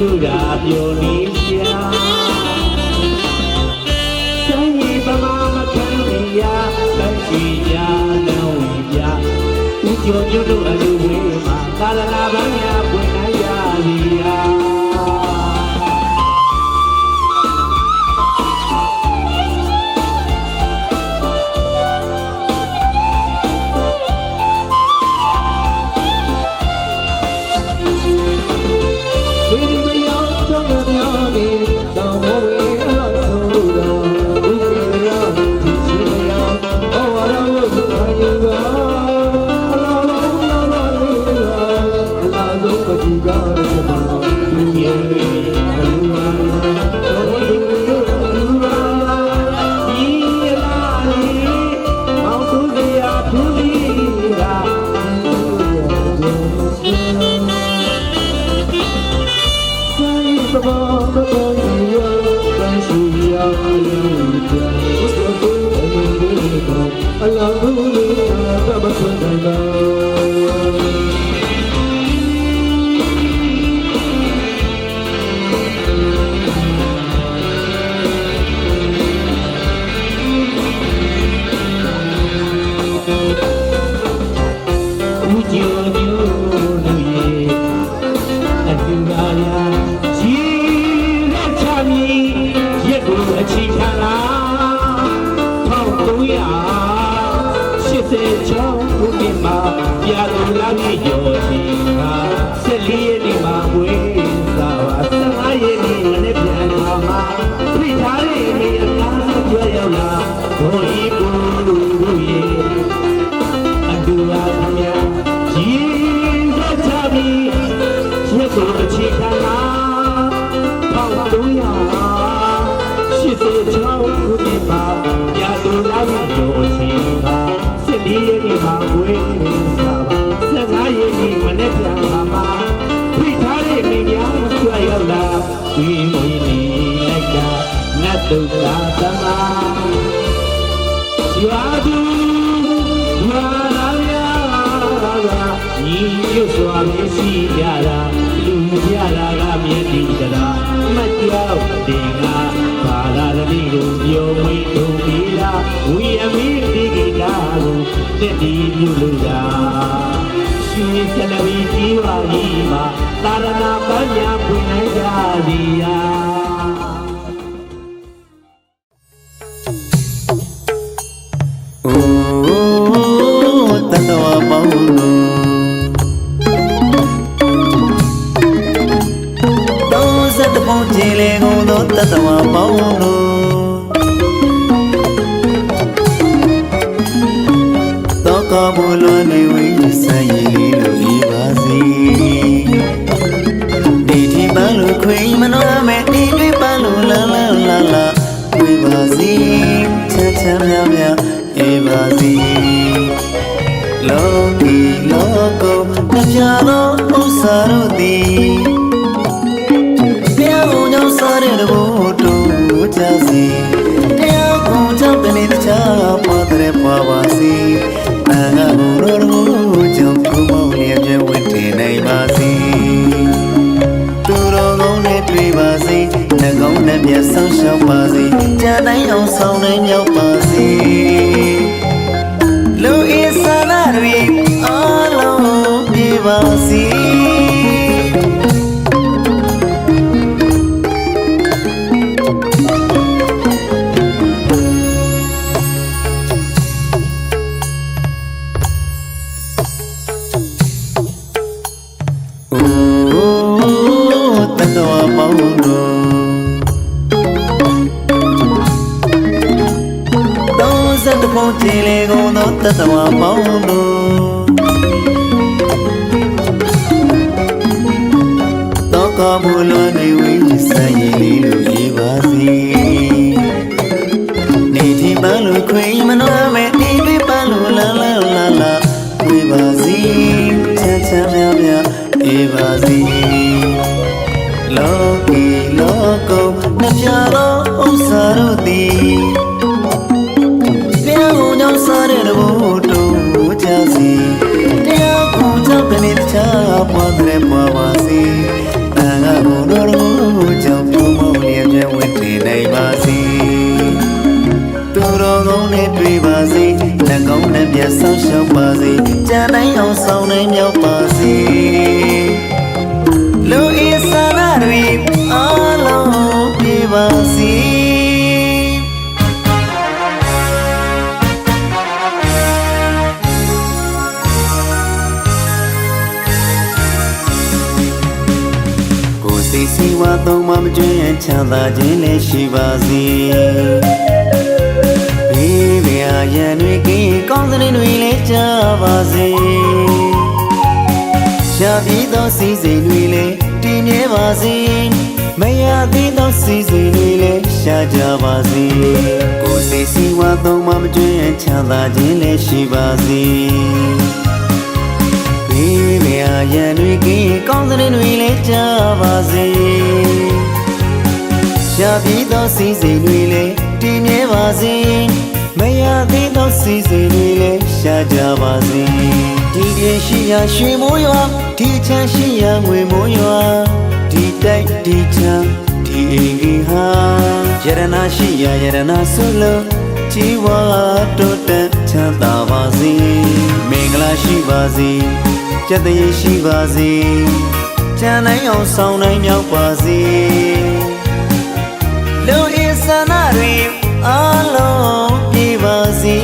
လူတာပြောနေရှာဆိုင်ရီပမာမခံရလက်ရှိရနောင်ပြဥကျော်ညွတ်တို့အလူဝေးမှာသာလနာပန်းများပွ နှစ်မှာ ညွတ်စွာမရှိကြတာလူကြတာကမြည်တည်ကြတာမကြောက်တင်ကဘာလာတတိကိုပြောမွေးတို့ပြီးလားဝီအမီဒီဂီတာကိုတက်တီပြုလို့တာရှင်စလဝီကြီးပါကြီးမှာသာရဏပညာ တောင်းစတဲ့ပုံကြည်လေကုန်သောတတဝပေါင်းလို့တော့ကဘလွန်နေဝိဆိုင်ရည်လို့ဤပါစီဒီဒီပန်းလို့ခွေမနောမဲ့ဒီတွေပန်းလို့လာလာလာလာဝိပါစီချမ်းချမ်းများများဧပါစီလောကီလောကုနှပြသောဥစ္စာတို့သည်တရားကိုကြောင့် စားတဲ့တဘောတို့ကြစီတရားကိုကြောင့်တနေ့တခြားပွားတဲ့ပွား ပုံချီလေကုန်သောတသဝပေါင်းတို့တောကဘူလနေဝိစံရည်လေးလိုရေးပါစီနေတိပန်းလိုခွေမနောမဲနေတိပန်းလိုလာလာလာလာဝေပါစီချမ်းချမ်းများများအေးပါစီ လောကီလောကုနှပြသောဥစ္စာတို့သည်ပြောင်းကြောင်းစားတဲ့ဘို့တို့ချစီတရားကိုကြောင့်တနည်းချပွားတဲ့ပွားပါစေတန်ခါဘုံတော်တို့ကြောင့်ပြုံးမောင်းလျက်ပြည့်ဝတည်နိုင်ပါစေသူတော်ကောင်းနဲ့တွေ့ပါစေနှကောင်းနဲ့ပြတ်ဆောက်ရှောက်ပါစေကြံတိုင်းအောင်ဆောင်နိုင်မြောက်ပါစေ စိတ်စီဝါသုံးမမကျွမ်းချမ်းသာခြင်းလည်းရှိပါစေဘေးပြာရန်တွေကင်းကောင်းတဲ့တွေလည်းကြပါစေရှာပြီးသောစီစဉ်တွေလည်းတည်မြဲပါစေမရသေးသောစီစဉ်တွေလည်းရှာကြပါစေကိုယ်စိတ်စီဝါသုံးမမကျွမ်းချမ်းသာခြင်းလည်းရှိပါစေဘေးမြာ ရန်တွေကင်းကောင်းတဲ့တွေလည်းကြပါစေရှာပြီးသောစီစဉ်တွေလည်းတည်မြဲပါစေမရသေးသောစီစဉ်တွေလည်းရှာကြပါစေဒီပြရှိရာရွှေမိုးရွာဒီချမ်းရှိရာငွေမိုးရွာဒီတိုက်ဒီချမ်းဒီအင်ကြီးဟာယရနာရှိရာယရနာဆုလို့ជីវာတိုးတက်ချမ်းသာပါစေမင်္ဂလာရှိပါစေ ကြက်တရေရှိပါစေကြံနိုင်အောင်ဆောင်နိုင်မြောက်ပါစေလူအင်ဆန္ဒတွေအားလုံးပြပါစေ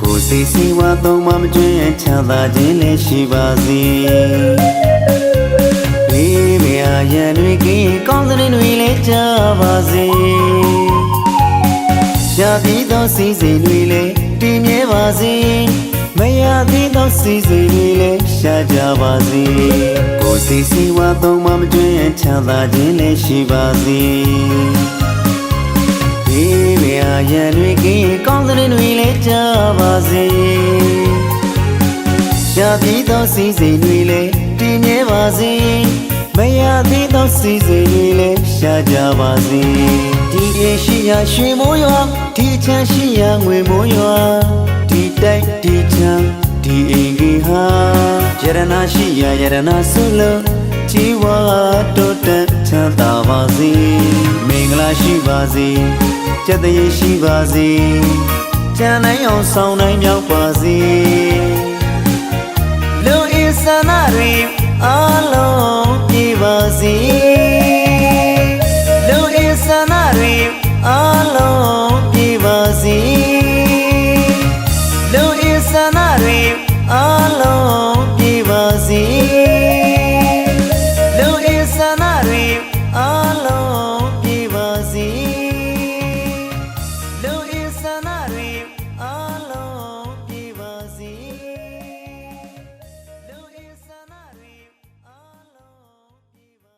ကိုယ်စိတ်စီဝါသုံးမမကျွမ်းချမ်းသာခြင်းလည်းရှိပါစေဘေးမြာ ရန်တွေကင်းကောင်းတဲ့တွေလည်းကြပါစေရှာပြီးသောစီစဉ်တွေလည်းတည်မြဲပါစေမရသေးသောစီစဉ်တွေလည်းရှာကြပါစေကိုယ်စိတ်စီဝါသုံးမမကျွမ်းချမ်းသာခြင်းလည်းရှိပါစေဒီမြာရန်တွေကင်းကောင်းတဲ့တွေလည်းကြပါစေရှာပြီးသောစီစဉ်တွေလည်းတည်မြဲပါစေ မရသေးသောစီစဉ်တွေလည်းရှာကြပါစေဒီရရှိရာရွှေမိုးရွာဒီချမ်းရှိရာငွေမိုးရွာဒီတိုက်ဒီချမ်းဒီအင်ကြီးဟာယရနာရှိရာယရနာဆုလို့ជីវာတိုးတက်ချမ်းသာပါစေမင်္ဂလာရှိပါစေကြက်တရေရှိပါစေကြံနိုင်အောင်ဆောင်နိုင်မြောက်ပါစေလူအင်ဆန္ဒတွေအားလုံးပြပါစေ นี้